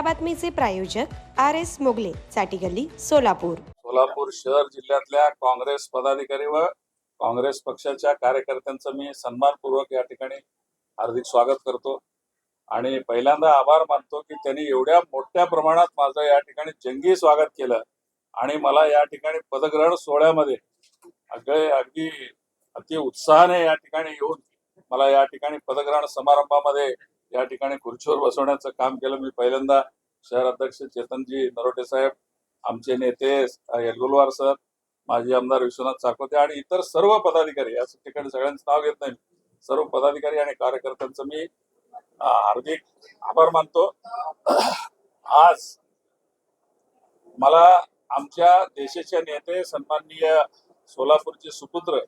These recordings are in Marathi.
या बातमीचे प्रायोजक आर एस मोगले चाटी गल्ली सोलापूर. सोलापूर शहर जिल्ह्यातल्या काँग्रेस पदाधिकारी व काँग्रेस पक्षाच्या कार्यकर्त्यांचं मी सन्मानपूर्वक या ठिकाणी हार्दिक स्वागत करतो. आणि पहिल्यांदा आभार मानतो की त्यांनी एवढ्या मोठ्या प्रमाणात माझं या ठिकाणी जंगी स्वागत केलं आणि मला या ठिकाणी पदग्रहण सोहळ्यामध्ये अगदी अगदी अति उत्साहाने या ठिकाणी येऊन मला या ठिकाणी पदग्रहण समारंभामध्ये या ठिकाणी खुर्चीवर बसवण्याचं काम केलं. मी पहिल्यांदा शहर अध्यक्ष चेतनजी नरोटे साहेब आमचे नेते अ, येलगुलवार सर माजी आमदार विश्वनाथ चाकोते आणि इतर सर्व पदाधिकारी या ठिकाणी सगळ्यांचं नाव घेत नाही सर्व पदाधिकारी आणि कार्यकर्त्यांचं मी हार्दिक आभार मानतो. आज मला आमच्या देशाचे नेते सन्माननीय सोलापूरचे सुपुत्र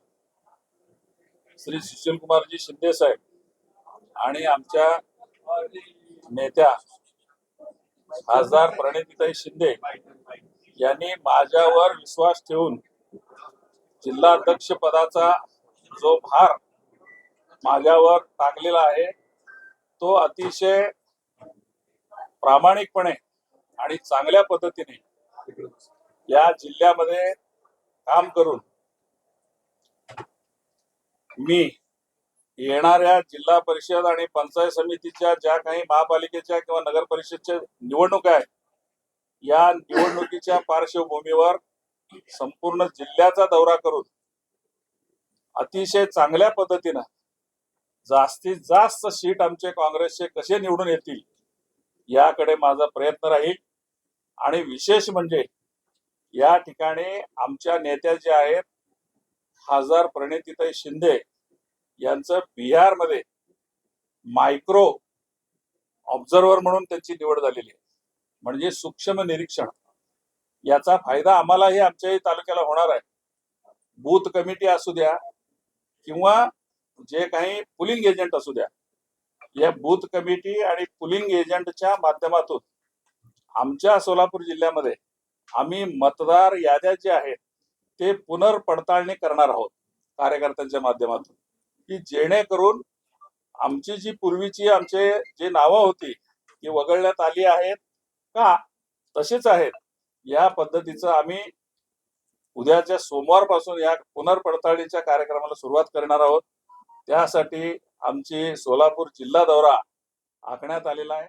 श्री सुशील कुमारजी शिंदे साहेब आणि आमच्या नेत्या खासदार प्रणितीताई शिंदे यांनी माझ्यावर विश्वास ठेवून जिल्हा अध्यक्ष पदाचा जो भार माझ्यावर टाकलेला आहे तो अतिशय प्रामाणिकपणे आणि चांगल्या पद्धतीने या जिल्ह्यामध्ये काम करून मी येणाऱ्या जिल्हा परिषद आणि पंचायत समितीच्या ज्या काही महापालिकेच्या किंवा नगर परिषदच्या निवडणुका आहेत या निवडणुकीच्या पार्श्वभूमीवर संपूर्ण जिल्ह्याचा दौरा करून अतिशय चांगल्या पद्धतीनं जास्तीत जास्त सीट आमचे काँग्रेसचे कसे निवडून येतील याकडे माझा प्रयत्न राहील. आणि विशेष म्हणजे या ठिकाणी आमच्या नेत्या ज्या आहेत खासदार प्रणितीताई शिंदे यांचं बिहारमध्ये मायक्रो ऑब्झर्व्हर म्हणून त्यांची निवड झालेली आहे. म्हणजे सूक्ष्म निरीक्षण. याचा फायदा आम्हालाही आमच्याही तालुक्याला होणार आहे. बूथ कमिटी असू द्या किंवा जे काही पुलिंग एजंट असू द्या. या बूथ कमिटी आणि पुलिंग एजंटच्या माध्यमातून आमच्या सोलापूर जिल्ह्यामध्ये आम्ही मतदार याद्या जे आहेत ते पुनर्पडताळणी करणार आहोत कार्यकर्त्यांच्या माध्यमातून. की जेणेकरून आमची जी पूर्वीची आमचे जे नावं होती ती वगळण्यात आली आहेत का? तशीच आहेत. या पद्धतीचं आम्ही उद्याच्या सोमवारपासून या पुनर्पडताळणीच्या कार्यक्रमाला सुरुवात करणार आहोत. त्यासाठी आमची सोलापूर जिल्हा दौरा आखण्यात आलेला आहे.